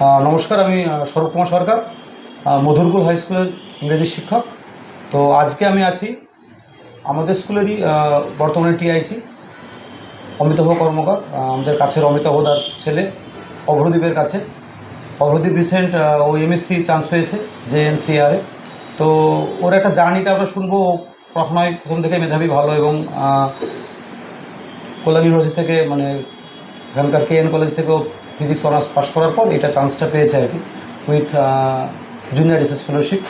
নমস্কার, আমি সৌরভ কুমার সরকার মধুরকুল হাই স্কুলের ইংরেজি শিক্ষক। তো আজকে আমি আছি আমাদের স্কুলেরই বর্তমানে টিআইসি, অমিতাভ কর্মকার আমাদের কাছের অমিতাভদার ছেলে, অভ্রদীপের কাছে। অভ্রদীপ রিসেন্ট ও এমএসসি চান্স পেয়েছে জে জেএনসিআরে তো ওর একটা জার্নিটা আমরা শুনব পড়াশোনায় প্রথম থেকে মেধাবী ভালো এবং কল্যাণ ইউনিভার্সিটি থেকে মানে এখানকার কে এন কলেজ থেকেও ফিজিক্স অনার্স পাশ করার পর এটা চান্সটা পেয়েছে আর কি উইথ জুনিয়র রিসার্চ ফেলোশিপ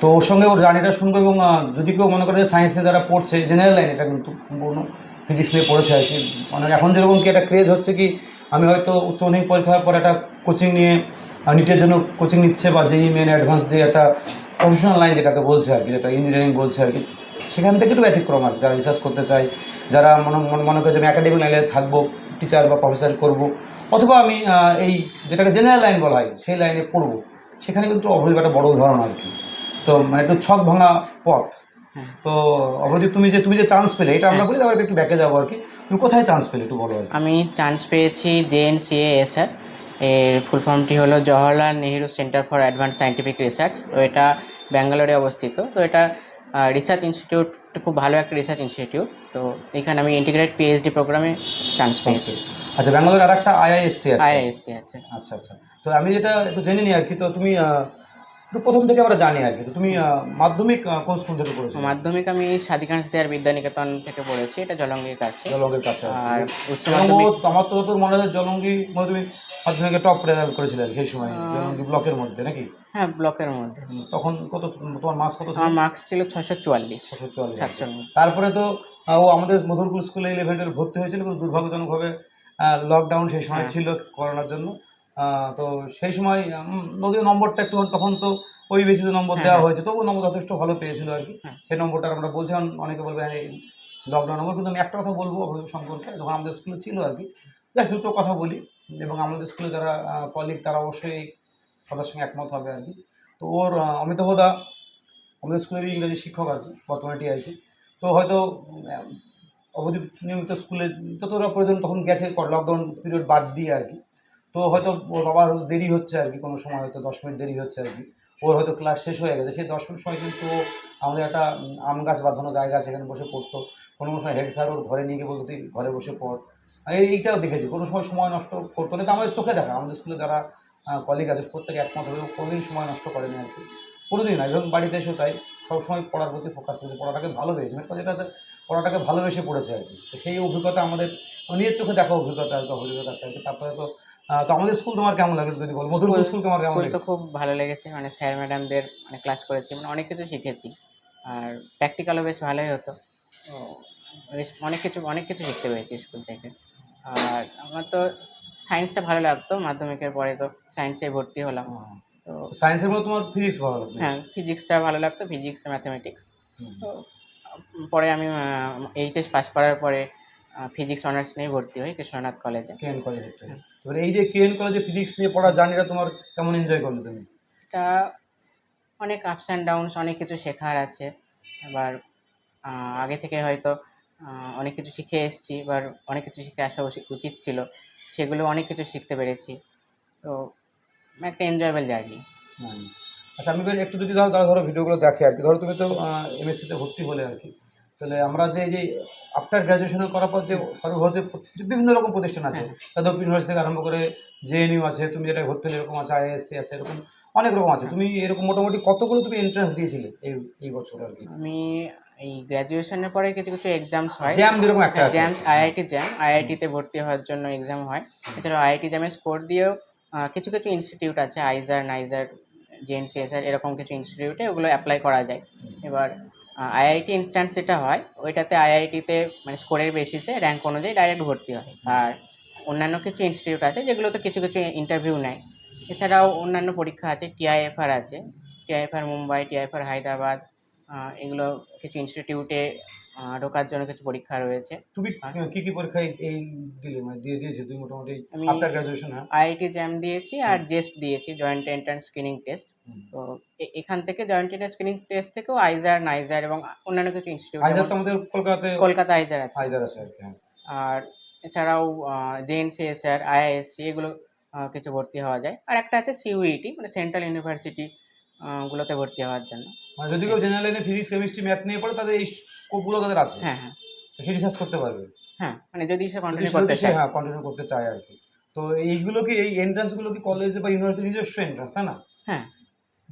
তো ওর সঙ্গে ওর জার্নিটা শুনব এবং যদি কেউ মনে করে যে সায়েন্স নিয়ে যারা পড়ছে জেনারেল লাইন এটা কিন্তু সম্পূর্ণ ফিজিক্স নিয়ে পড়েছে আর কি। মানে এখন যেরকম কি একটা ক্রেজ হচ্ছে কি, আমি হয়তো উচ্চ মাধ্যমিক পরীক্ষার পর একটা কোচিং নিয়ে নিটের জন্য কোচিং নিচ্ছে বা যেই মেন অ্যাডভান্স দিয়ে একটা প্রফেশনাল লাইন যেটাকে বলছে আর কি, যেটা ইঞ্জিনিয়ারিং বলছে আর কি। সেখান থেকে একটু ব্যতিক্রম আর কি, যারা রিসার্চ করতে চায়, যারা মনে- মনে করে যে আমি একাডেমিক লাইনে থাকব টিচার বা প্রফেসর করব অথবা আমি এই যেটাকে জেনারেল লাইন বলা হয় সেই লাইনে পড়ব। সেখানে কিন্তু অবৈধ একটা বড় উদাহরণ আর কি। তো মানে একটু ছক ভাঙা পথ। হ্যাঁ। তো অবৈধ তুমি যে তুমি যে চান্স পেলে এটা আমরা বলি তারপর একটু ব্যাকে যাব আর কি। তুমি কোথায় চান্স পেলে একটু বলো আর আমি চান্স পেয়েছি জে এন জেএনসিএ এসআর এর ফুল ফর্মটি হলো Jawaharlal Nehru centre for advance scientific research তো এটা ব্যাঙ্গালোরে অবস্থিত। তো এটা রিসার্চ ইনস্টিটিউট খুব ভালো একটা রিসার্চ ইনস্টিটিউট তো এখানে আমি ইন্টিগ্রেট পিএইচডি প্রোগ্রামে চান্স পেয়েছি। আচ্ছা ব্যাঙ্গালোর আর একটা আইআইএসসি আছে। আইআইএসসি আছে। আচ্ছা আচ্ছা। তো আমি যেটা একটু জেনে নিই আর কি তো তুমি প্রথম থেকে আমরা জানি আর কি। তো তুমি মাধ্যমিক কোন স্কুল থেকে পড়েছো মাধ্যমিক আমি সাদিকান্স দেয়ার বিদ্যানিকেতন থেকে পড়েছি এটা জলঙ্গির কাছে। জলঙ্গের কাছে আর। উচ্চ মাধ্যমিক আমার তো যতদূর মনে হয় জলঙ্গি মাধ্যমিক মাধ্যমিকে টপ রেজাল্ট করেছিল আর সেই সময় জলঙ্গি ব্লকের মধ্যে নাকি? হ্যাঁ ব্লকের মধ্যে। তখন কত তোমার মার্কস কত আমার মার্কস ছিল ছশো চুয়াল্লিশ। ছশো চুয়াল্লিশ। তারপরে তো ও আমাদের মধুরপুর স্কুলে ইলেভেন্টের ভর্তি হয়েছিল কিন্তু দুর্ভাগ্যজনকভাবে লকডাউন সেই সময় হ্যাঁ। ছিল করোনার জন্য। তো সেই সময় যদিও নম্বরটা একটু তখন তো ওই বেসিসে নম্বর হ্যাঁ, দেওয়া হ্যাঁ। হয়েছে তবুও নম্বর যথেষ্ট ভালো পেয়েছিল আর কি। হ্যাঁ। সেই নম্বরটা আমরা বলছিলাম অনেকে বলবে হ্যাঁ লকডাউন নম্বর। কিন্তু আমি একটা কথা বলব অভিযোগ সম্পর্কে। যখন আমাদের স্কুলে ছিল আর কি জাস্ট দুটো কথা বলি এবং আমাদের স্কুলে যারা কলিগ তারা অবশ্যই কথার সঙ্গে একমত হবে আর কি। তো ওর অমিতাভদা আমাদের স্কুলেরই ইংরেজি শিক্ষক আর কি বর্তমানে টিআইসি তো হয়তো অবধি নিয়মিত স্কুলে যতটা প্রয়োজন তখন গেছে লকডাউন পিরিয়ড বাদ দিয়ে আর কি। তো হয়তো বাবার দেরি হচ্ছে আর কি, কোনো সময় হয়তো দশ মিনিট দেরি হচ্ছে আর কি। ওর হয়তো ক্লাস শেষ হয়ে গেছে। সেই দশ মিনিট সময় কিন্তু আমাদের একটা আম গাছ বাঁধানো জায়গা আছে সেখানে বসে পড়তো। কোনো সময় হেড স্যার ওর ঘরে নিয়ে গিয়ে বলতো, তুই ঘরে বসে পড়। এইটাও দেখেছি। কোনো সময় সময় নষ্ট করতো না। তো আমাদের চোখে দেখা। আমাদের স্কুলে যারা কলিগ আছে, প্রত্যেকে একমত হবে ও কোনোদিন সময় নষ্ট করেনি আর কি। কোনোদিন না এবং বাড়িতে এসেও তাই। সবসময় পড়ার প্রতি ফোকাস করেছে। পড়াটাকে ভালোবেসে মেন যেটা হচ্ছে, পড়াটাকে ভালোবেসে পড়েছে আর কি। তো সেই অভিজ্ঞতা আমাদের নিজের চোখে দেখা অভিজ্ঞতা আর কি অভিজ্ঞতা আছে আর কি। তারপরে তো তো আমাদের স্কুল তোমার কেমন লাগে যদি বলো? মধুরপুর স্কুল- কেমন তো খুব ভালো লেগেছে। মানে স্যার ম্যাডামদের মানে ক্লাস করেছি। মানে অনেক কিছু শিখেছি। আর প্র্যাকটিক্যালও বেশ ভালোই হতো। বেশ অনেক কিছু অনেক কিছু শিখতে পেরেছি স্কুল থেকে। আর আমার তো সায়েন্সটা ভালো লাগতো। মাধ্যমিকের পরে তো সায়েন্সে ভর্তি হলাম। তো সায়েন্সের মধ্যে তোমার ফিজিক্স ভালো লাগবে হ্যাঁ ফিজিক্সটা ভালো লাগতো। ফিজিক্স ম্যাথামেটিক্স তো পরে আমি এইচএস পাস করার পরে ফিজিক্স অনার্স নিয়ে ভর্তি হই কৃষ্ণনাথ কলেজে কলেজে। এবার এই যে কেএন কলেজে ফিজিক্স নিয়ে পড়া জার্নিটা তোমার কেমন এনজয় করলে তুমি? এটা অনেক আপস অ্যান্ড ডাউনস অনেক কিছু শেখার আছে। এবার আগে থেকে হয়তো অনেক কিছু শিখে এসেছি এবার অনেক কিছু শিখে আসা উচি- উচিত ছিল। সেগুলো অনেক কিছু শিখতে পেরেছি। তো একটা এনজয়েবল জার্নি। আচ্ছা আমি একটু যদি ধরো ধরো ধরো ভিডিওগুলো দেখে আর কি। ধরো তুমি তো এমএসসিতে ভর্তি হলে আর কি। তাহলে আমরা যে এই যে আফটার গ্র্যাজুয়েশন করার পর যে সর্বভারতীয় বিভিন্ন রকম প্রতিষ্ঠান আছে যাদব ইউনিভার্সিটি থেকে আরম্ভ করে জেএনইউ আছে তুমি যেটা ভর্তি হলে এরকম আছে আইএসসি আছে এরকম অনেক রকম আছে। তুমি এরকম মোটামুটি কতগুলো তুমি এন্ট্রান্স দিয়েছিলে এই এই বছর আর কি? আমি এই গ্র্যাজুয়েশনের পরে কিছু কিছু এক্সামস হয়। জ্যাম যেরকম একটা আছে। জ্যাম আইআইটি জ্যাম আইআইটিতে ভর্তি হওয়ার জন্য এক্সাম হয়। এছাড়াও আইআইটি জ্যামের স্কোর দিয়েও কিছু কিছু ইনস্টিটিউট আছে আইজার নাইজার জেএনসিএসআর এরকম কিছু ইনস্টিটিউটে ওগুলো অ্যাপ্লাই করা যায়। এবার আইআইটি ইনস্ট্যান্স যেটা হয়, ওইটাতে আইআইটিতে মানে স্কোরের বেসিসে র্যাঙ্ক অনুযায়ী ডাইরেক্ট ভর্তি হয়। আর অন্যান্য কিছু ইনস্টিটিউট আছে যেগুলোতে কিছু কিছু ইন্টারভিউ নেয়। এছাড়াও অন্যান্য পরীক্ষা আছে টিআইএফআর আছে। টিআইএফআর মুম্বাই টিআইএফআর হায়দ্রাবাদ এগুলো কিছু ইনস্টিটিউটে ঢোকার জন্য কিছু পরীক্ষা রয়েছে। তুমি কি কি পরীক্ষা এই- দিলে? মানে দিয়ে দিয়েছে তুমি মোটামুটি আফটার গ্র্যাজুয়েশন হ্যাঁ? আইআইটি জ্যাম দিয়েছি আর জেস্ট দিয়েছি জয়েন্ট এন্ট্রান্স স্ক্রিনিং টেস্ট তো এখান থেকে জয়েন্ট এন্ট্রান্স স্ক্রিনিং টেস্ট থেকেও আইজার নাইজার এবং অন্যান্য কিছু ইনস্টিটিউট আইজার তো আমাদের কলকাতাতে কলকাতা আইজার আছে। আইজার আছে আর হ্যাঁ। এছাড়াও জেএনসিএসআর আইআইএসসি এগুলো কিছু ভর্তি হওয়া যায়। আর একটা আছে সিউইটি মানে সেন্ট্রাল ইউনিভার্সিটি গুলোতে ভর্তি হওয়ার জন্য। মানে যদি কেউ জেনারেল লাইনে ফিজিক্স কেমিস্ট্রি ম্যাথ নিয়ে পড়ে তাদের এই স্কোপগুলো তাদের আছে। হ্যাঁ হ্যাঁ। সে রিসার্চ করতে পারবে। হ্যাঁ মানে যদি সে কন্টিনিউ করতে চায়। হ্যাঁ কন্টিনিউ করতে চায় আর কি। তো এইগুলো কি এই এন্ট্রান্সগুলো কি কলেজে বা ইউনিভার্সিটি নিজস্ব এন্ট্রান্স তাই না? হ্যাঁ।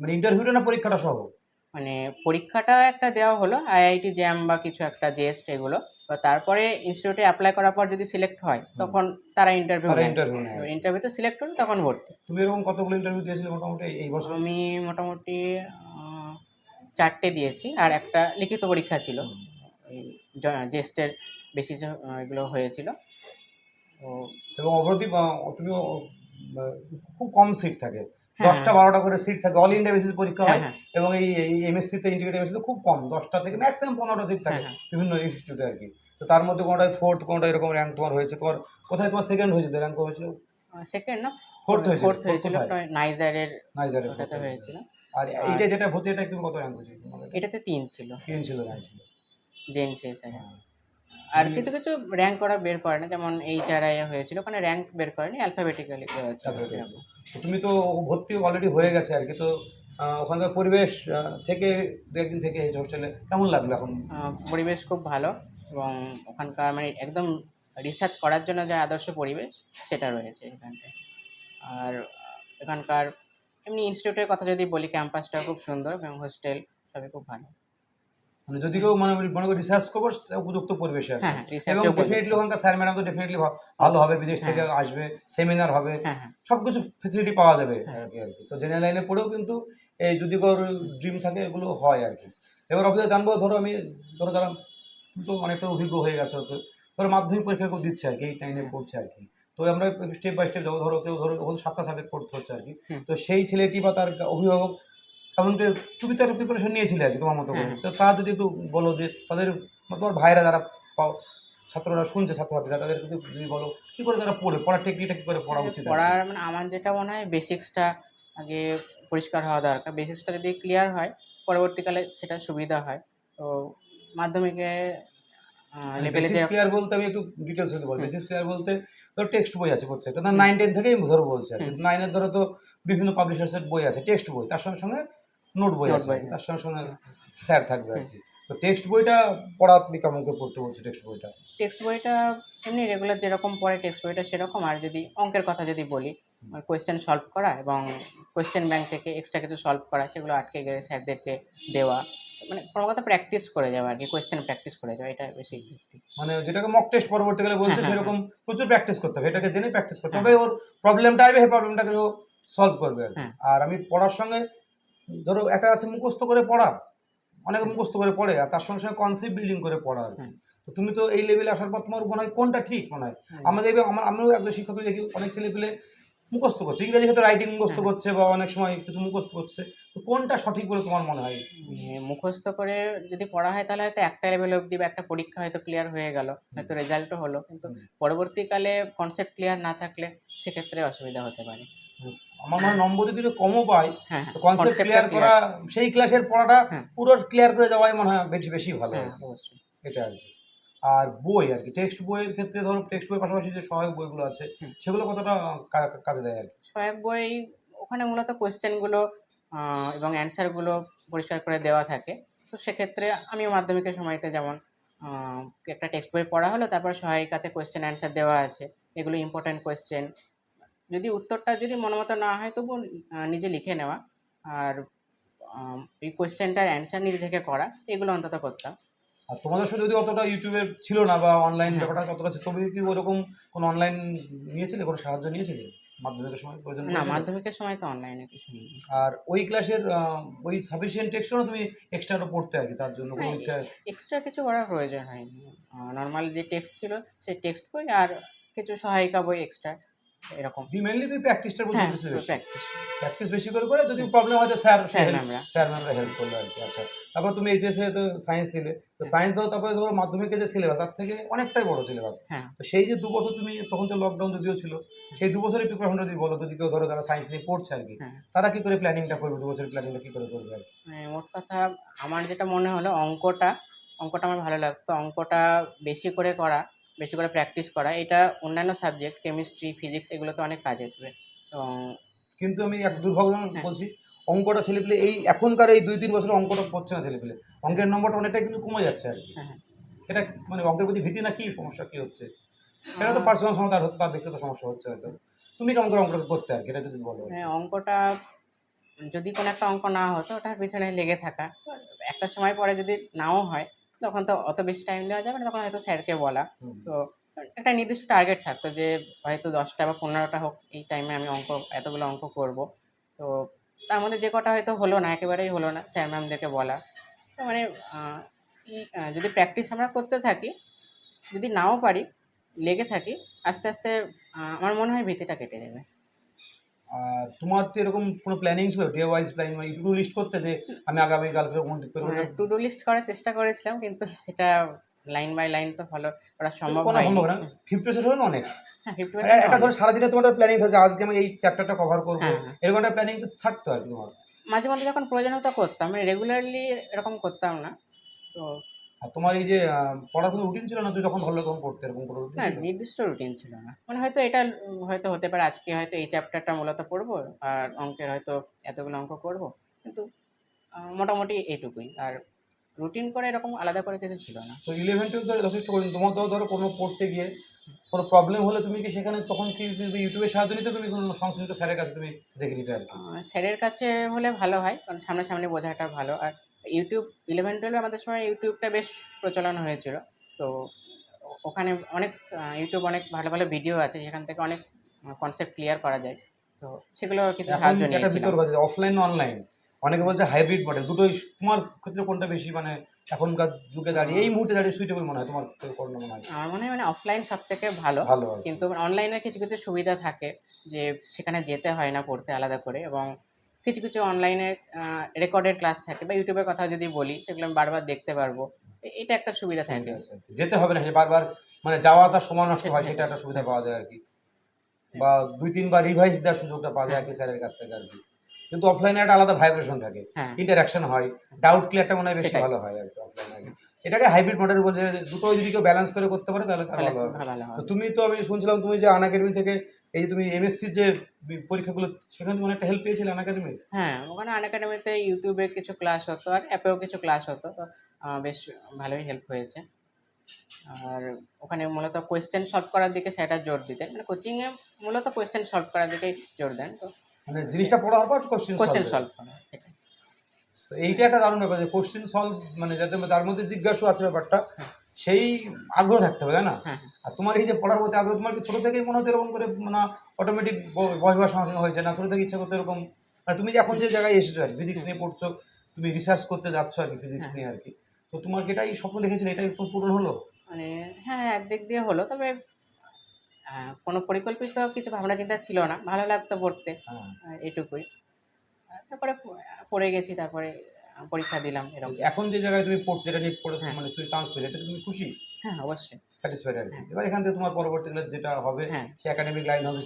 মানে ইন্টারভিউটা না পরীক্ষাটা সহ? মানে পরীক্ষাটা একটা দেওয়া হলো আইআইটি জ্যাম বা কিছু একটা জেস্ট এগুলো। বা তারপরে ইনস্টিটিউটে অ্যাপ্লাই করার পর যদি সিলেক্ট হয় তখন তারা ইন্টারভিউ ইন্টারভিউ নেয়। ইন্টারভিউতে সিলেক্ট হলো তখন ভর্তি। তুমি এরকম কতগুলো ইন্টারভিউ দিয়েছিলে মোটামুটি এই- বছর? আমি মোটামুটি চারটে দিয়েছি আর একটা লিখিত পরীক্ষা ছিল। জেস্টের বেসিসে এগুলো হয়েছিল। এবং অবধি তুমি খুব কম সিট থাকে। হ্যাঁ, দশটা বারোটা করে সিট থাকে। অল ইন্ডিয়া বেসিস পরীক্ষা হ্যাঁ। হয় হ্যাঁ। এবং এই এমএসসি তে ইন্টিগ্রেটেড এমএসসি খুব কম দশটা থেকে ম্যাক্সিমাম পনেরোটা সিট থাকে হ্যাঁ, হ্যাঁ। বিভিন্ন ইনস্টিটিউটে আর কি। তো তার মধ্যে কোনোটায় ফোর্থ কোনোটা এরকম র্যাঙ্ক তোমার হয়েছে। তোমার কোথায় তোমার সেকেন্ড হয়েছিল র্যাঙ্ক হয়েছিল সেকেন্ড না? ফোর্থ হয়েছিল। ফোর্থ হয়েছিল নাইজারের নাইজারে হয়েছিল। আর এইটা যেটা ভর্তি এটা তুমি কত র্যাঙ্ক তোমার এটাতে তিন ছিল। তিন ছিল র্যাঙ্ক ছিল। জেন শেষে আর কিছু কিছু র্যাঙ্ক করা বের করে না যেমন এইচ আর আই হয়েছিল ওখানে র্যাঙ্ক বের করেনি অ্যালফাবেটিক্যালি তুমি তো ভর্তি অলরেডি হয়ে গেছে আর কি তো ওখানকার পরিবেশ থেকে দু একদিন থেকে এই হোস্টেলে কেমন লাগল এখন? পরিবেশ খুব ভালো এবং ওখানকার মানে একদম রিসার্চ করার জন্য যে আদর্শ পরিবেশ সেটা রয়েছে এখানটায়। আর এখানকার এমনি ইনস্টিটিউটের কথা যদি বলি ক্যাম্পাসটা খুব সুন্দর এবং হোস্টেল সবই খুব ভালো। মানে যদি কেউ মানে মনে করি রিসার্চ করব উপযুক্ত পরিবেশে। হ্যাঁ হ্যাঁ এবং ডেফিনেটলি ওখানকার স্যার ম্যাডাম তো ডেফিনেটলি ভালো হবে বিদেশ থেকে আসবে সেমিনার হবে হ্যাঁ হ্যাঁ। সব কিছু ফেসিলিটি পাওয়া যাবে হ্যাঁ। তো জেনারেল লাইনে পড়েও কিন্তু এই যদি কারোর ড্রিম থাকে এগুলো হয় আর কি। এবার অফিসে জানব ধরো আমি ধরো যারা তো অনেকটা অভিজ্ঞ হয়ে গেছে ধরো মাধ্যমিক পরীক্ষা দিচ্ছে আর কি এই টাইমে হ্যাঁ। পড়ছে আর কি। তো আমরা স্টেপ বাই স্টেপ যাব ধরো কেউ ধরো ওখানে সাতটা সাবজেক্ট পড়তে হচ্ছে আর কি। তো সেই ছেলেটি বা তার অভিভাবক এমনকি তুমি তো একটা প্রিপারেশন নিয়েছিলে আর কি তোমার মতো করে। হ্যাঁ। তো তা যদি একটু বলো যে তাদের তোমার ভাইরা যারা ছাত্ররা শুনছে ছাত্রছাত্রীরা তাদের যদি যদি বলো কী করে তারা পড়ে? পড়ার টেকনিকটা কী করে পড়া উচিত পড়ার মানে আমার যেটা মনে হয় বেসিক্সটা আগে পরিষ্কার হওয়া দরকার। বেসিক্সটা যদি ক্লিয়ার হয় পরবর্তীকালে সেটা সুবিধা হয়। তো মাধ্যমিকে লেভেলে বেসিস ক্লিয়ার বলতে আমি একটু ডিটেলস যদি বলি। বেসিস ক্লিয়ার বলতে ধরো টেক্সট বই আছে প্রত্যেকটা। হুম। নাইন টেন থেকেই ধরো বলছে নাইনের ধরো তো বিভিন্ন পাবলিশার্সের বই আছে টেক্সট বই। তার সঙ্গে সঙ্গে নোট বই আছে। কি, তার সঙ্গে সঙ্গে স্যার থাকবে আর কি। তো টেক্সট বইটা পড়া তুমি কেমন করে পড়তে বলছো টেক্সট বইটা? টেক্সট বইটা এমনি রেগুলার যেরকম পড়ে টেক্সট বইটা সেরকম। আর যদি অঙ্কের কথা যদি বলি কোয়েশ্চেন সলভ করা এবং কোয়েশ্চেন ব্যাংক থেকে এক্সট্রা কিছু সলভ করা সেগুলো আটকে গেলে স্যারদেরকে দেওয়া। মানে কোনো কথা প্র্যাকটিস করে যাওয়া আর কি কোয়েশ্চেন প্র্যাকটিস করে যাওয়া এটা বেশি মানে যেটাকে মক টেস্ট পরবর্তীকালে বলছে হ্যাঁ, হ্যাঁ, সেরকম প্রচুর প্র্যাকটিস করতে হবে এটাকে জেনে প্র্যাকটিস করতে হ্যাঁ। হবে ওর প্রবলেমটা আসবে সেই প্রবলেমটাকে ও সলভ করবে আর। হ্যাঁ। আমি পড়ার সঙ্গে ধরো একটা আছে মুখস্থ করে পড়া অনেকে মুখস্থ করে পড়ে আর তার সঙ্গে সঙ্গে কনসেপ্ট বিল্ডিং করে পড়া আর কি। তো তুমি তো এই লেভেলে আসার পর তোমার মনে হয় কোনটা ঠিক মনে হয় আমাদের আমার আমিও একজন শিক্ষক দেখি অনেক ছেলে পেলে মুখস্থ করছে ইংরেজি ক্ষেত্রে রাইটিং মুখস্থ হ্যাঁ। করছে বা অনেক সময় কিছু মুখস্থ করছে। তো কোনটা সঠিক বলে তোমার মনে হয়? মানে মুখস্থ করে যদি পড়া হয় তাহলে হয়তো একটা লেভেল অবধি বা একটা পরীক্ষা হয়তো ক্লিয়ার হয়ে গেল হয়তো রেজাল্টও হলো। কিন্তু। পরবর্তীকালে কনসেপ্ট ক্লিয়ার না থাকলে সেক্ষেত্রে অসুবিধা হতে পারে। আমার মনে হয় নম্বর যদি কমও পায় হ্যাঁ তো কনসেপ্ট ক্লিয়ার। করা সেই ক্লাসের পড়াটা হ্যাঁ। পুরো ক্লিয়ার করে যাওয়াই মনে হয় বেশি বেশি ভালো। হ্যাঁ অবশ্যই। এটা আর কি। আর বই আর কি টেক্সট বইয়ের ক্ষেত্রে ধরো টেক্সট বইয়ের পাশাপাশি যে সহায়ক বইগুলো আছে সেগুলো কতটা কাজে দেয় আর কি? সহায়ক বই ওখানে মূলত কোয়েশ্চেনগুলো এবং অ্যান্সারগুলো পরিষ্কার করে দেওয়া থাকে। তো সেক্ষেত্রে আমি মাধ্যমিকের সময়তে যেমন একটা টেক্সট বই পড়া হলো তারপর সহায়িকাতে কোয়েশ্চেন অ্যান্সার দেওয়া আছে এগুলো ইম্পর্ট্যান্ট কোয়েশ্চেন যদি উত্তরটা যদি মনোমতো না হয় তবু নিজে লিখে নেওয়া। আর এই কোয়েশ্চেনটার অ্যান্সার নিজে থেকে করা এগুলো অন্তত করতাম। আর তোমাদের সাথে যদি অতটা ইউটিউবে ছিল না বা অনলাইন হ্যাঁ। ব্যাপারটা অতটা ছিল তবে কি ওরকম কোনো অনলাইন নিয়েছিলে কোনো সাহায্য নিয়েছিলে মাধ্যমিকের সময় প্রয়োজন না মাধ্যমিকের সময় তো অনলাইনে কিছু নেই আর ওই ক্লাসের ওই সাফিসিয়েন্ট টেক্সটও তুমি এক্সট্রা পড়তে আর কি তার জন্য কোনো এক্সট্রা কিছু করার প্রয়োজন হয়নি। নর্মাল যে টেক্সট ছিল সেই টেক্সট বই আর কিছু সহায়িকা বই এক্সট্রা এরকম। তুই মেনলি তুই প্র্যাকটিসটার প্রতি হ্যাঁ বেশি। প্র্যাকটিস প্র্যাকটিস বেশি করে করে যদি প্রবলেম হয় তো স্যার স্যার ম্যামরা স্যার ম্যামরা হেল্প করল আর কি আচ্ছা তারপর তুমি এইচএসে তো সায়েন্স নিলে। তো সায়েন্স ধরো তারপরে ধরো মাধ্যমিকে যে সিলেবাস তার থেকে অনেকটাই বড় সিলেবাস হ্যাঁ। তো সেই যে দু বছর তুমি তখন তো লকডাউন যদিও ছিল সেই দু বছরের প্রিপারেশনটা যদি বলো যদি কেউ ধরো যারা সায়েন্স নিয়ে পড়ছে আর কি হ্যাঁ। তারা কি করে প্ল্যানিংটা করবে? দু বছরের প্ল্যানিংটা কি করে করবে আর কি মানে মোট কথা আমার যেটা মনে হলো অঙ্কটা অঙ্কটা আমার ভালো লাগতো। অঙ্কটা বেশি করে করা। বেশি করে প্র্যাকটিস করা এটা অন্যান্য সাবজেক্ট কেমিস্ট্রি ফিজিক্স এগুলোতে অনেক কাজে দেবে। এবং কিন্তু আমি এক দুর্ভাগ্যজনক হ্যাঁ। বলছি অঙ্কটা ছেলেপেলে এই এখনকার এই দুই তিন বছর অঙ্কটা পড়ছে না ছেলেপেলে অঙ্কের নম্বরটা অনেকটাই কিন্তু কমে যাচ্ছে আর কি। হ্যাঁ, হ্যাঁ। এটা মানে অঙ্কের প্রতি ভীতি না কি? সমস্যা কি হচ্ছে? এটা তো পার্সোনাল সমস্যা হতে তার ব্যক্তিগত সমস্যা হচ্ছে হয়তো। তুমি কেমন করে অঙ্কটা করতে আর কি? এটা যদি বলো মানে অঙ্কটা যদি কোনো একটা অঙ্ক না হতো ওটার পিছনে লেগে থাকা। একটা সময় পরে যদি নাও হয় তখন তো অত বেশি টাইম দেওয়া যাবে না তখন হয়তো স্যারকে বলা। তো একটা নির্দিষ্ট টার্গেট থাকতো যে হয়তো দশটা বা পনেরোটা হোক এই টাইমে আমি অঙ্ক এতগুলো অঙ্ক করব। তো তার মধ্যে যে কটা হয়তো হলো না একেবারেই হলো না স্যার ম্যামদেরকে বলা। তো মানে যদি প্র্যাকটিস আমরা করতে থাকি যদি নাও পারি লেগে থাকি আস্তে আস্তে আমার মনে হয় ভীতিটা কেটে যাবে। তোমার তো এরকম কোনো প্ল্যানিং ছিল? ডে ওয়াইজ প্ল্যানিং মানে টু লিস্ট করতে যে আমি আগামী কালকে কোন টু ডু লিস্ট করার চেষ্টা করেছিলাম কিন্তু সেটা লাইন বাই লাইন তো ফলো করা সম্ভব সম্ভব না। ফিফটি পার্সেন্ট হলো অনেক? হ্যাঁ একটা ধরো সারাদিনে তোমার প্ল্যানিং থাকে আজকে আমি এই চ্যাপ্টারটা কভার করব। হ্যাঁ, হ্যাঁ। এরকম একটা প্ল্যানিং তো থাকতো আর কি তোমার। মাঝে মাঝে যখন প্রয়োজন হতো করতাম রেগুলারলি এরকম করতাম না। তো আর তোমার এই যে পড়ার কোনো রুটিন ছিল না? তুই যখন ভালো তখন পড়তে এরকম কোনো রুটিন না নির্দিষ্ট রুটিন ছিল না। মানে হয়তো এটা হয়তো হতে পারে। আজকে হয়তো এই চ্যাপ্টারটা মূলত পড়ব আর অঙ্কের হয়তো এতগুলো অঙ্ক করব। কিন্তু মোটামুটি এইটুকুই আর রুটিন করে এরকম আলাদা করে কিছু ছিল না। তো ইলেভেন টুয়েলভ ধরে যথেষ্ট কঠিন তোমার তো ধরো কোনো পড়তে গিয়ে কোনো প্রবলেম হলে তুমি কি সেখানে তখন কি তুমি ইউটিউবের সাহায্য নিতে তুমি কোনো সংশ্লিষ্ট স্যারের কাছে তুমি দেখে নিতে আর স্যারের কাছে হলে ভালো হয় কারণ সামনাসামনি বোঝাটা ভালো। আর ইউটিউব ইলেভেন টুয়েলভে আমাদের সময় ইউটিউবটা বেশ প্রচলন হয়েছিল। তো ওখানে অনেক ইউটিউব অনেক ভালো ভালো ভিডিও আছে সেখান থেকে অনেক কনসেপ্ট ক্লিয়ার করা যায়। তো সেগুলো কিছু সাহায্য নিয়েছিলাম। অফলাইন অনলাইন অনেকে বলছে হাইব্রিড মডেল দুটোই তোমার ক্ষেত্রে কোনটা বেশি মানে এখনকার যুগে দাঁড়িয়ে এই মুহূর্তে দাঁড়িয়ে সুইটেবল মনে হয় তোমার কোনটা মনে হয়? আমার মনে হয় মানে অফলাইন সব থেকে ভালো। কিন্তু অনলাইনে কিছু কিছু সুবিধা থাকে যে সেখানে যেতে হয় না পড়তে আলাদা করে। এবং কিছু কিছু অনলাইনে রেকর্ডেড ক্লাস থাকে বা ইউটিউবের কথা যদি বলি সেগুলো আমি বারবার দেখতে পারব। এটা একটা সুবিধা থাকে। যেতে হবে না বারবার মানে যাওয়া তার সময় নষ্ট হয় সেটা একটা সুবিধা পাওয়া যায় আর কি। বা দুই তিনবার রিভাইজ দেওয়ার সুযোগটা পাওয়া যায় আর কি স্যারের কাছ থেকে আর কি। কিন্তু অফলাইনে একটা আলাদা ভাইব্রেশন থাকে হ্যাঁ। ইন্টারাকশন হয় ডাউট ক্লিয়ারটা মনে হয় বেশি ভালো হয় আর কি অফলাইনে এটাকে হাইব্রিড মডেল বলছে দুটো যদি কেউ ব্যালেন্স করে করতে পারে তাহলে তার ভালো হবে। তুমি তো আমি শুনছিলাম তুমি যে আন একাডেমি থেকে এই যে তুমি এমএসসির যে পরীক্ষাগুলো সেখানে তুমি অনেকটা হেল্প পেয়েছিলে আন একাডেমি হ্যাঁ ওখানে আনএকাডেমিতে ইউটিউবে কিছু ক্লাস হতো আর অ্যাপেও কিছু ক্লাস হতো তো বেশ ভালোই হেল্প হয়েছে। আর ওখানে মূলত কোয়েশ্চেন সলভ করার দিকে সেটা জোর দিতেন মানে কোচিংয়ে মূলত কোয়েশ্চেন সলভ করার দিকেই জোর দেন তো। মানে জিনিসটা পড়ার পর কোশ্চেন কোয়েশ্চেন সলভ করা তো এইটা একটা দারুণ ব্যাপার যে কোশ্চেন সলভ মানে যাতে তার মধ্যে জিজ্ঞাসা আছে ব্যাপারটা হ্যাঁ। সেই আগ্রহ থাকতে হবে তাই না? হ্যাঁ আর তোমার এই যে পড়ার মধ্যে আগ্রহ তোমার কি ছোটো থেকেই মনে হতো এরকম করে মানে অটোমেটিক বসবার সঙ্গে সঙ্গে হয়েছে না? ছোটো থেকে ইচ্ছা করতে এরকম আর তুমি যে এখন যে জায়গায় এসেছ আর ফিজিক্স নিয়ে পড়ছো তুমি রিসার্চ করতে যাচ্ছ আর কি ফিজিক্স হ্যাঁ। নিয়ে আর কি। তো তোমার কি এটাই স্বপ্ন দেখেছিলে? এটাই তো পূরণ হলো? মানে হ্যাঁ একদিক দিয়ে হলো তবে কোনো পরিকল্পিত কিছু ভাবনা চিন্তা ছিল না। ভালো লাগতো পড়তে। হ্যাঁ। এটুকুই। তারপরে পড়ে গেছি তারপরে পরীক্ষা দিলাম এরকম। এখন যে জায়গায় তুমি পড়ছো যেটা নিয়ে পড়ে হ্যাঁ। মানে তুমি চান্স পেলে এতে তুমি খুশি? হ্যাঁ অবশ্যই। স্যাটিসফাইড আর। এবার এখান থেকে তোমার পরবর্তীকালে যেটা হবে হ্যাঁ। সে একাডেমিক লাইন হবে।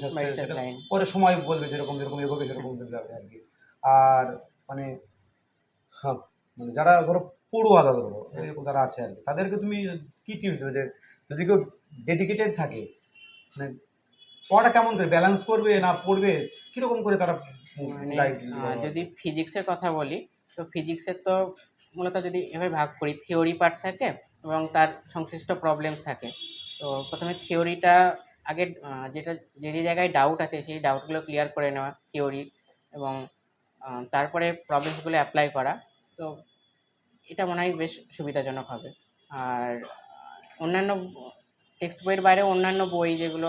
পরে সময় বলবে যেরকম যেরকম এগোবে সেরকম যাবে আর কি। আর মানে হ্যাঁ মানে যারা ধরো পড়ুয়া ধরো এরকম যারা আছে আর কি তাদেরকে তুমি কি টিপস দেবে? যে যদি কেউ ডেডিকেটেড থাকে মানে পড়াটা কেমন করে ব্যালেন্স করবে না পড়বে? কীরকম করে তারা মানে যদি ফিজিক্সের কথা বলি তো ফিজিক্সের তো মূলত যদি এভাবে ভাগ করি থিওরি পার্ট থাকে এবং তার সংশ্লিষ্ট প্রবলেমস থাকে। তো প্রথমে থিওরিটা আগে যেটা, যে যে জায়গায় ডাউট আছে, সেই ডাউটগুলো ক্লিয়ার করে নেওয়া থিওরি এবং তারপরে প্রবলেমসগুলো অ্যাপ্লাই করা। তো এটা মনে হয় বেশ সুবিধাজনক হবে। আর অন্যান্য টেক্সট বইয়ের বাইরে অন্যান্য বই যেগুলো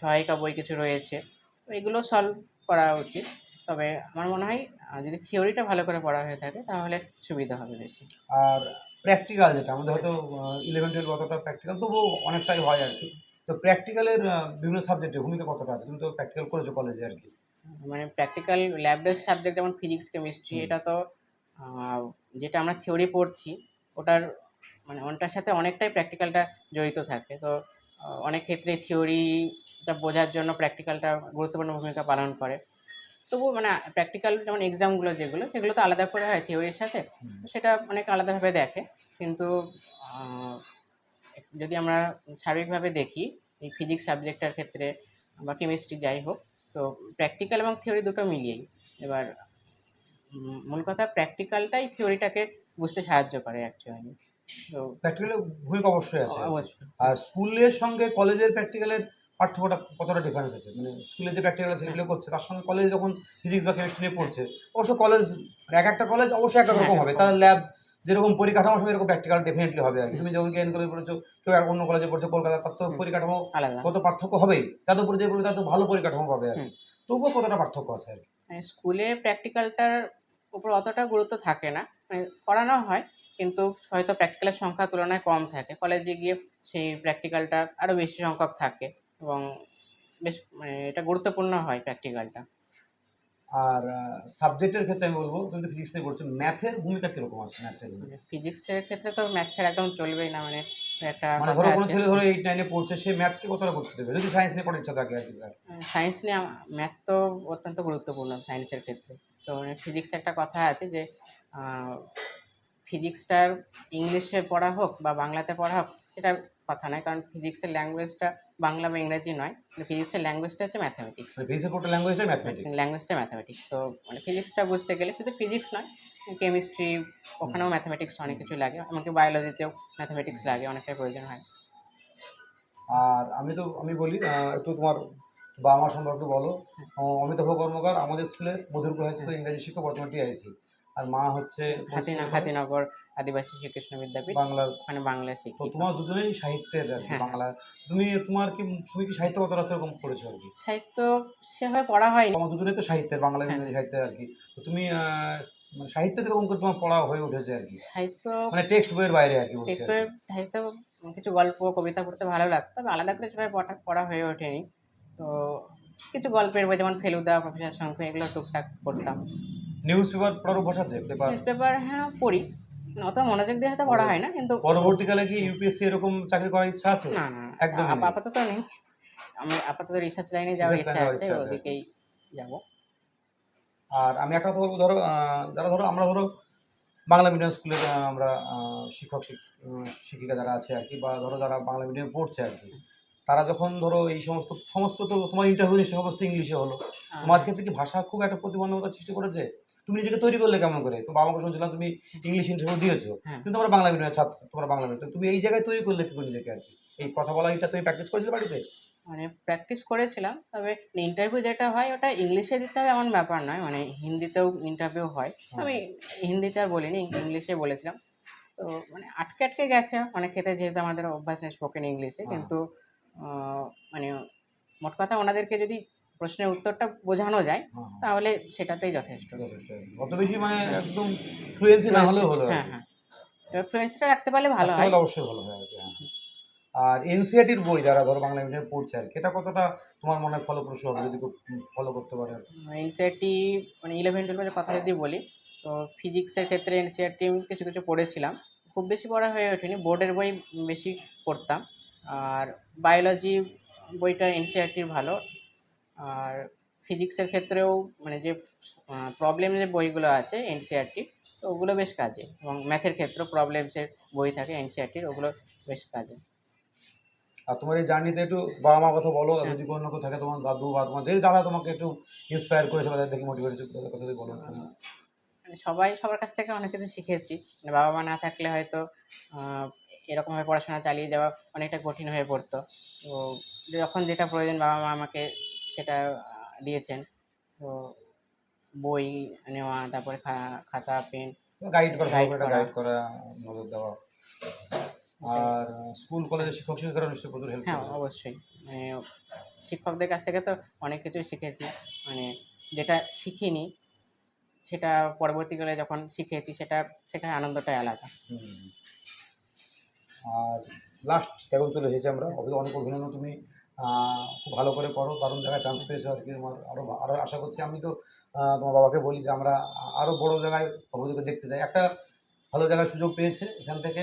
সহায়িকা বই কিছু রয়েছে, তো এগুলো সলভ করা উচিত। তবে আমার মনে হয় আহ, যদি থিওরিটা ভালো করে পড়া হয়ে থাকে তাহলে সুবিধা হবে বেশি। আর প্র্যাকটিক্যাল যেটা আমাদের হয়তো ইলেভেন টুয়েলভ অতটা প্র্যাকটিক্যাল তবুও অনেকটাই হয় আর কি। তো প্র্যাকটিক্যালের বিভিন্ন সাবজেক্টের ভূমিকা কতটা আছে? তুমি তো প্র্যাকটিক্যাল করেছ কলেজে আর কি। মানে প্র্যাকটিক্যাল ল্যাব বেসড সাবজেক্ট যেমন ফিজিক্স কেমিস্ট্রি এটা তো যেটা আমরা থিওরি পড়ছি ওটার মানে ওটার সাথে অনেকটাই প্র্যাকটিক্যালটা জড়িত থাকে। তো অনেক ক্ষেত্রে থিওরিটা বোঝার জন্য প্র্যাকটিক্যালটা গুরুত্বপূর্ণ ভূমিকা পালন করে। তবু মানে প্র্যাকটিক্যাল যেমন এক্সামগুলো যেগুলো সেগুলো তো আলাদা করে হয় থিওরির সাথে। সেটা অনেক আলাদাভাবে দেখে। কিন্তু যদি আমরা শারীরিকভাবে দেখি এই ফিজিক্স সাবজেক্টটার ক্ষেত্রে বা কেমিস্ট্রি যাই হোক তো প্র্যাকটিক্যাল এবং থিওরি দুটো মিলিয়েই। এবার মূল কথা প্র্যাকটিক্যালটাই থিওরিটাকে বুঝতে সাহায্য করে অ্যাকচুয়ালি তো প্র্যাকটিক্যালের ভূমিকা অবশ্যই আছে। আর স্কুলের সঙ্গে কলেজের প্র্যাকটিক্যালের পার্থক্যটা কতটা ডিফারেন্স আছে? মানে স্কুলে যে প্র্যাকটিক্যাল সেগুলো করছে তার সঙ্গে কলেজে যখন ফিজিক্স বা কেমিস্ট্রি নিয়ে পড়ছে অবশ্য কলেজ এক একটা কলেজ অবশ্যই এক রকম হবে। তার ল্যাব যেরকম পরিকাঠামো হবে এরকম প্র্যাকটিক্যাল ডেফিনেটলি হবে আর তুমি যখন কেন কলেজে পড়েছো কেউ আর অন্য কলেজে পড়ছো কলকাতা তার তো পরিকাঠামো আলাদা। কত পার্থক্য হবেই। যাদবপুর যে পড়বে তার তো ভালো পরিকাঠামো পাবে আর কি। তবুও কতটা পার্থক্য আছে আর কি। মানে স্কুলে প্র্যাকটিক্যালটার উপর অতটা গুরুত্ব থাকে না। মানে করানো হয় কিন্তু হয়তো প্র্যাকটিক্যালের সংখ্যা তুলনায় কম থাকে। কলেজে গিয়ে সেই প্র্যাকটিক্যালটা আরও বেশি সংখ্যক থাকে। এবং বেশ মানে এটা গুরুত্বপূর্ণ হয় প্র্যাকটিক্যালটা। আর সাবজেক্টের ক্ষেত্রে আমি বলব তুমি তো ফিজিক্স নিয়ে পড়ছো ম্যাথের ভূমিকা কীরকম আছে ম্যাথের ফিজিক্সের ক্ষেত্রে তো ম্যাথ ছাড়া একদম চলবেই না মানে একটা মানে ধরো কোনো ছেলে ধরো এইট নাইনে পড়ছে সে ম্যাথকে কতটা করতে দেবে? যদি সায়েন্স নিয়ে পড়ার ইচ্ছা থাকে আর কি। সায়েন্স নিয়ে ম্যাথ তো অত্যন্ত গুরুত্বপূর্ণ সায়েন্সের ক্ষেত্রে। তো ফিজিক্স একটা কথা আছে যে ফিজিক্সটার ইংলিশে পড়া হোক বা বাংলাতে পড়া হোক সেটার কথা নয় কারণ ফিজিক্সের ল্যাঙ্গুয়েজটা বাংলা বা ইংরেজি নয় ফিজিক্সের ল্যাঙ্গুয়েজটা হচ্ছে ম্যাথামেটিক্স মানে ফিজিক্সের পড়তে ল্যাঙ্গুয়েজটা ম্যাথমেটিক্স ল্যাঙ্গুয়েজটা ম্যাথামেটিক্স তো মানে ফিজিক্সটা বুঝতে গেলে শুধু ফিজিক্স নয় কেমিস্ট্রি ওখানেও ম্যাথামেটিক্স অনেক কিছু লাগে। এমনকি বায়োলজিতেও ম্যাথামেটিক্স লাগে অনেকটাই প্রয়োজন হয়। আর আমি তো আমি বলি একটু তোমার বাবা মা সম্পর্কে বলো। অমিতাভ কর্মকার আমাদের স্কুলে মধুরপুর হাই স্কুলে ইংরেজি শিক্ষক বর্তমানে টিআইসি আর মা হচ্ছে হাতিনা হাতিনগর আদিবাসী শ্রীকৃষ্ণ বিদ্যাপীঠ বাংলার ওখানে বাংলা শিক্ষিত তোমার দুজনেই সাহিত্যের হ্যাঁ। বাংলা। তুমি তোমার কি তুমি কি সাহিত্য কতটা এরকম পড়েছো আর কি? সাহিত্য সেভাবে পড়া হয়নি। আমার দুজনেই তো সাহিত্যের বাংলা হ্যাঁ। সাহিত্যের আর কি। তো তুমি মানে সাহিত্য কীরকম করে তোমার পড়া হয়ে উঠেছে আর কি? সাহিত্য মানে টেক্সট বইয়ের বাইরে আর কি কি। টেক্সটের সাহিত্য কিছু গল্প কবিতা পড়তে ভালো লাগতো। তবে আলাদা করে সেভাবে পড়া পড়া হয়ে ওঠেনি। তো কিছু গল্পের বই যেমন ফেলুদা প্রফেসর শঙ্খ এগুলো টুকটাক পড়তাম। নিউজ পেপার পড়ার অভ্যাস আছে? পেপার? নিউজ পেপার হ্যাঁ পড়ি। অত মনোযোগ দিয়ে হয়তো পড়া হয় না কিন্তু পরবর্তীকালে কি ইউপিএসসি এরকম চাকরি করার ইচ্ছা আছে? না না নেই। আপাতত নেই। আমি আপাতত রিসার্চ লাইনে যাওয়ার ইচ্ছা আছে ওদিকেই যাব। আর আমি একটা কথা বলব ধরো যারা ধরো আমরা ধরো বাংলা মিডিয়াম স্কুলের আহ, আমরা শিক্ষক শিক- শিক্ষিকা যারা আছে আর কি বা ধরো যারা বাংলা মিডিয়ামে পড়ছে আর কি তারা যখন ধরো এই সমস্ত সমস্ত তো তোমার ইন্টারভিউ সমস্ত ইংলিশে হলো তোমার ক্ষেত্রে কি ভাষা খুব একটা প্রতিবন্ধকতা সৃষ্টি করেছে? তুমি নিজেকে তৈরি করলে কেমন করে? তো বাবা মাকে শুনছিলাম তুমি ইংলিশ ইন্টারভিউ দিয়েছ। হ্যাঁ। কিন্তু তোমরা বাংলা মিডিয়ামের ছাত্র তোমরা বাংলা মিডিয়াম তুমি এই জায়গায় তৈরি করলে কি করে নিজেকে আর কি? এই কথা বলা এটা তুমি প্র্যাকটিস করেছিলে বাড়িতে? মানে প্র্যাকটিস করেছিলাম তবে ইন্টারভিউ যেটা হয় ওটা ইংলিশে দিতে হবে এমন ব্যাপার নয়। মানে হিন্দিতেও ইন্টারভিউ হয়। আমি হিন্দিতে আর বলিনি ইংলিশে বলেছিলাম। তো মানে আটকে আটকে গেছে। অনেক ক্ষেত্রে যেহেতু আমাদের অভ্যাস নেই স্পোকেন ইংলিশে হ্যাঁ। কিন্তু মানে মোট কথা ওনাদেরকে যদি প্রশ্নের উত্তরটা বোঝানো যায় হ্যাঁ, হ্যাঁ, তাহলে সেটাতেই যথেষ্ট। যথেষ্ট। অত বেশি মানে একদম ফ্লুয়েন্সি না হলেও হলো হ্যাঁ হ্যাঁ। এবার ফ্লুয়েন্সিটা রাখতে পারলে ভালো হয়। অবশ্যই ভালো হয় আর কি, হ্যাঁ। আর এনসিআরটির বই যারা ধরো বাংলা মিডিয়ামে পড়ছে আর এটা কতটা তোমার মনে হয় ফলপ্রসূ হবে যদি ফলো করতে পারে। এনসিআরটি মানে ইলেভেন টুয়েলভের কথা যদি বলি তো ফিজিক্সের ক্ষেত্রে এনসিআরটি কিছু কিছু পড়েছিলাম। খুব বেশি পড়া হয়ে ওঠেনি বোর্ডের বই বেশি পড়তাম। আর বায়োলজি বইটা এনসিআরটির ভালো। আর ফিজিক্সের ক্ষেত্রেও মানে যে প্রবলেম যে বইগুলো আছে এনসিআরটি তো ওগুলো বেশ কাজে। এবং ম্যাথের ক্ষেত্রেও প্রবলেমসের বই থাকে এনসিআরটির ওগুলো বেশ কাজে। আর তোমার এই জার্নিতে একটু বাবা মা কথা বলো হ্যাঁ। যদি কোনো কেউ থাকে তোমার দাদু বা তোমার যে যারা তোমাকে একটু ইন্সপায়ার করেছে বা দেখে মোটিভেট তাদের কথা বলো। মানে সবাই সবার কাছ থেকে অনেক কিছু শিখেছি। মানে বাবা মা না থাকলে হয়তো এরকমভাবে পড়াশোনা চালিয়ে যাওয়া অনেকটা কঠিন হয়ে পড়তো। তো যখন যেটা প্রয়োজন বাবা মা আমাকে সেটা দিয়েছেন। তো বই নেওয়া তারপরে খাতা পেন গাইড করা। গাইড করা। নজর দেওয়া। আর স্কুল কলেজের শিক্ষক শিক্ষিকারা নিশ্চয়ই প্রচুর হেল্প হ্যাঁ অবশ্যই। মানে শিক্ষকদের কাছ থেকে তো অনেক কিছুই শিখেছি। মানে যেটা শিখিনি সেটা পরবর্তীকালে যখন শিখেছি সেটা সেখানে আনন্দটাই আলাদা। আর লাস্ট এখন চলে এসেছি আমরা। অনেক অভিনন্দন তুমি খুব ভালো করে পড়ো দারুণ জায়গায় চান্স পেয়েছ আর কি তোমার। আরও আরও আশা করছি আমি তো তোমার বাবাকে বলি যে আমরা আরও বড় জায়গায় অভিযোগে দেখতে যাই একটা ভালো জায়গায় সুযোগ পেয়েছে এখান থেকে।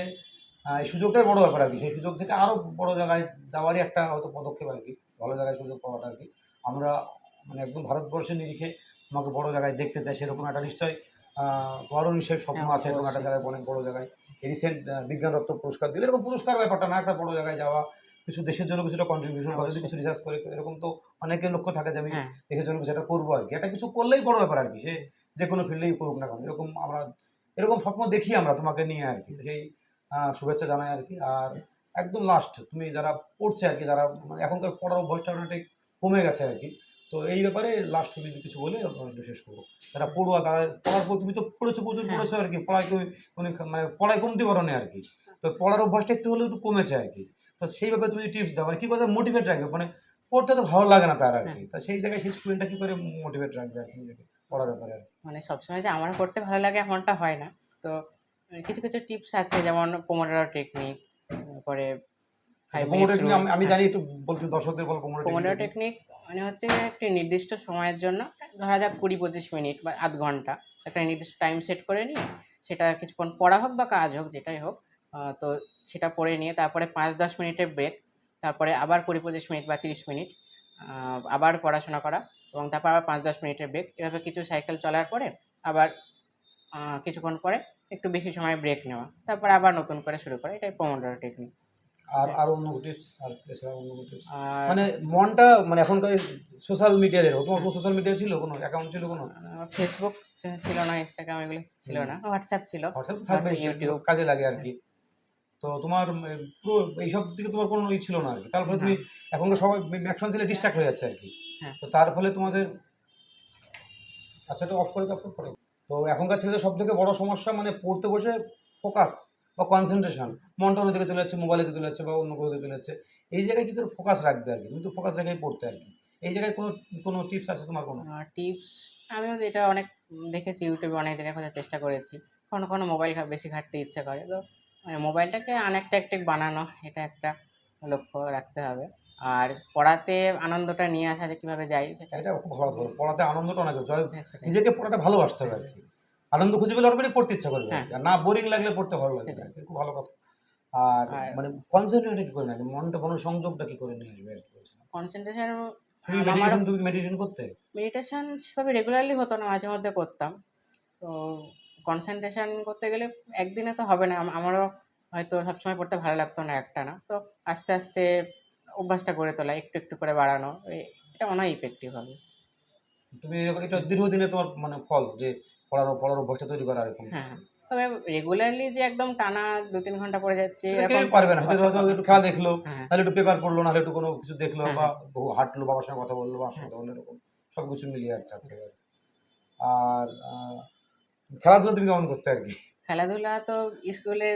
এই সুযোগটাই বড় ব্যাপার আর কি। সেই সুযোগ থেকে আরও বড় জায়গায় যাওয়ারই একটা হয়তো পদক্ষেপ আর কি। ভালো জায়গায় সুযোগ পাওয়াটা আর কি। আমরা মানে একদম ভারতবর্ষের নিরিখে আমাকে বড় জায়গায় দেখতে চাই সেরকম একটা নিশ্চয় তোমারও নিশ্চয়ই স্বপ্ন হ্যাঁ, আছে এরকম একটা জায়গায় অনেক বড় জায়গায়। রিসেন্ট বিজ্ঞান রত্ন পুরস্কার দিলে এরকম পুরস্কার ব্যাপারটা না একটা বড় জায়গায় যাওয়া কিছু দেশের জন্য কিছুটা কন্ট্রিবিউশন করে যদি কিছু রিসার্চ করে এরকম তো অনেকের লক্ষ্য থাকে যে আমি হ্যাঁ। দেশের জন্য কিছু একটা করব আর কি। এটা কিছু করলেই বড় ব্যাপার আর কি সে যে কোনো ফিল্ডেই করুক না কেন এরকম আমরা এরকম স্বপ্ন দেখি আমরা তোমাকে নিয়ে আর কি। সেই শুভেচ্ছা জানাই আর কি। আর একদম লাস্ট তুমি যারা পড়ছে আর কি যারা মানে এখনকার পড়ার অভ্যাসটা অনেকটাই কমে গেছে আর কি। তো এই ব্যাপারে লাস্ট তুমি কিছু বলে শেষ করব। যারা পড়ুয়া তারা পড়ার পর তুমি তো পড়েছো প্রচুর হ্যাঁ। পড়েছো আর কি পড়ায় তুমি মানে পড়ায় কমতে পারো না আর কি। তো পড়ার অভ্যাসটা একটু হলেও একটু কমেছে আর কি। তো সেই ব্যাপারে তুমি টিপস দাও। মানে কি কথা মোটিভেট রাখবে। মানে পড়তে তো ভালো লাগে না তার আর কি। তা সেই জায়গায় সেই স্টুডেন্টটা কি করে মোটিভেট রাখবে আর কি পড়ার ব্যাপারে আর মানে সবসময় যে আমার করতে ভালো লাগে এমনটা হয় না। তো কিছু কিছু টিপস আছে যেমন পোমোডোরো টেকনিক টেকনিক আমি- আমি জানি একটু বলবি দর্শকদের বল কোমোডো পোমোডোরো টেকনিক মানে হচ্ছে একটি নির্দিষ্ট সময়ের জন্য ধরা যাক কুড়ি পঁচিশ মিনিট বা আধ ঘণ্টা। একটা নির্দিষ্ট টাইম সেট করে নিয়ে সেটা কিছুক্ষণ পড়া হোক বা কাজ হোক যেটাই হোক তো সেটা পড়ে নিয়ে তারপরে পাঁচ দশ মিনিটের ব্রেক তারপরে আবার কুড়ি পঁচিশ মিনিট বা তিরিশ মিনিট আবার পড়াশোনা করা এবং তারপর আবার পাঁচ দশ মিনিটের ব্রেক এভাবে কিছু সাইকেল চলার পরে আবার কিছুক্ষণ পরে একটু বেশি সময় ব্রেক নেওয়া তারপরে আবার নতুন করে শুরু করা। এটাই পোমোডোরো টেকনিক আর আর অন্য টিপস আর এছাড়া অন্য টিপস মানে মনটা মানে এখনকার সোশ্যাল মিডিয়া এরকম তোমার কোনো সোশ্যাল মিডিয়া ছিল কোনো? অ্যাকাউন্ট ছিল কোনো? ফেসবুক ছিল না ইনস্টাগ্রাম এগুলো ছিল না হোয়াটসঅ্যাপ ছিল হোয়াটসঅ্যাপ YouTube। কাজে লাগে আর কি। তো তোমার পুরো এইসব দিকে তোমার কোনো ই ছিল না আর কি। তারপরে তুমি এখনকার সবাই ম্যাক্সিমাম ছেলে ডিস্ট্রাক্ট হয়ে যাচ্ছে আর কি। হ্যাঁ। তো তার ফলে তোমাদের আচ্ছা এটা অফ করে তো অফ করে তো এখনকার ছেলেদের সব থেকে বড় সমস্যা মানে পড়তে বসে ফোকাস বা কনসেন্ট্রেশন মনটা অন্য দিকে চলে যাচ্ছে মোবাইলে দিকে চলে যাচ্ছে বা অন্য কোথাও চলে যাচ্ছে। এই জায়গায় কি করে ফোকাস রাখবে আর কি। তুমি তো ফোকাস রেখেই পড়তে আর কি। এই জায়গায় কোনো কোনো টিপস আছে তোমার কোনো? টিপস আমিও এটা অনেক দেখেছি ইউটিউবে অনেক জায়গায় খোঁজার চেষ্টা করেছি। কখনো কোনো মোবাইল বেশি ঘাটতে ইচ্ছে করে। তো মোবাইলটাকে আনএট্রাকটিভ বানানো এটা একটা লক্ষ্য রাখতে হবে। আর পড়াতে আনন্দটা নিয়ে আসা যে কীভাবে যাই সেটা এটা পড়াতে আনন্দটা অনেক জয় হ্যাঁ। নিজেকে পড়াটা ভালোবাসতে হবে আর কি। আনন্দ খুঁজে পেলে অটোমেটিক পড়তে ইচ্ছা করবে। হ্যাঁ। না বোরিং লাগলে পড়তে ভালো কি, খুব ভালো কথা। আর মানে কনসেন্ট্রেটটা কি করে নেবে মনটা মনোসংযোগটা কি করে নিয়ে আসবে আর কি কনসেন্ট্রেশন তুমি মেডিটেশন করতে? মেডিটেশন সেভাবে রেগুলারলি হতো না মাঝে মধ্যে করতাম। তো কনসেন্ট্রেশন করতে গেলে একদিনে তো হবে না। আমারও হয়তো সবসময় পড়তে ভালো লাগতো না একটা না। তো আস্তে আস্তে অভ্যাসটা গড়ে তোলা একটু একটু করে বাড়ানো এটা মনে হয় ইফেক্টিভ হবে। তুমি এরকম এটা দীর্ঘদিনে তোমার মানে ফল যে পড়ার পড়ার অভ্যাসটা তৈরি করা এরকম। হ্যাঁ তবে রেগুলারলি যে একদম টানা দু তিন ঘণ্টা পড়ে যাচ্ছে এরকম পারবে না। হয়তো একটু খেলা দেখল হ্যাঁ। তাহলে একটু পেপার পড়ল নাহলে একটু কোনো কিছু দেখল হ্যাঁ, বা হাঁটলো বাবার সঙ্গে কথা বলল বাবার সঙ্গে কথা বলল এরকম। সব কিছু মিলিয়ে আর আর খেলাধুলা তুমি কেমন করতে আর কি? খেলাধুলা তো স্কুলে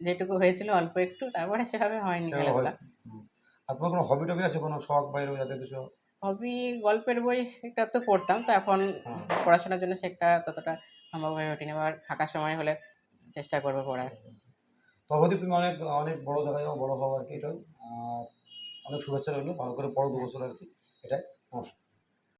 যেটুকু হয়েছিল অল্প একটু তারপরে সেভাবে হয়নি খেলাধুলা। আর কোনো হবি টবি আছে? কোনো শখ বা এরকম যাতে কিছু? হবি গল্পের বই একটা তো পড়তাম তো এখন হ্যাঁ। পড়াশোনার জন্য সেটা ততটা সম্ভব হয়ে ওঠেনি আবার ফাঁকা সময় হলে চেষ্টা করব পড়ার। তবে তুমি অনেক অনেক বড় জায়গায় বড় হও আর কি এটা অনেক শুভেচ্ছা রইল ভালো করে পড়ো দু বছর আর কি এটাই। নমস্কার।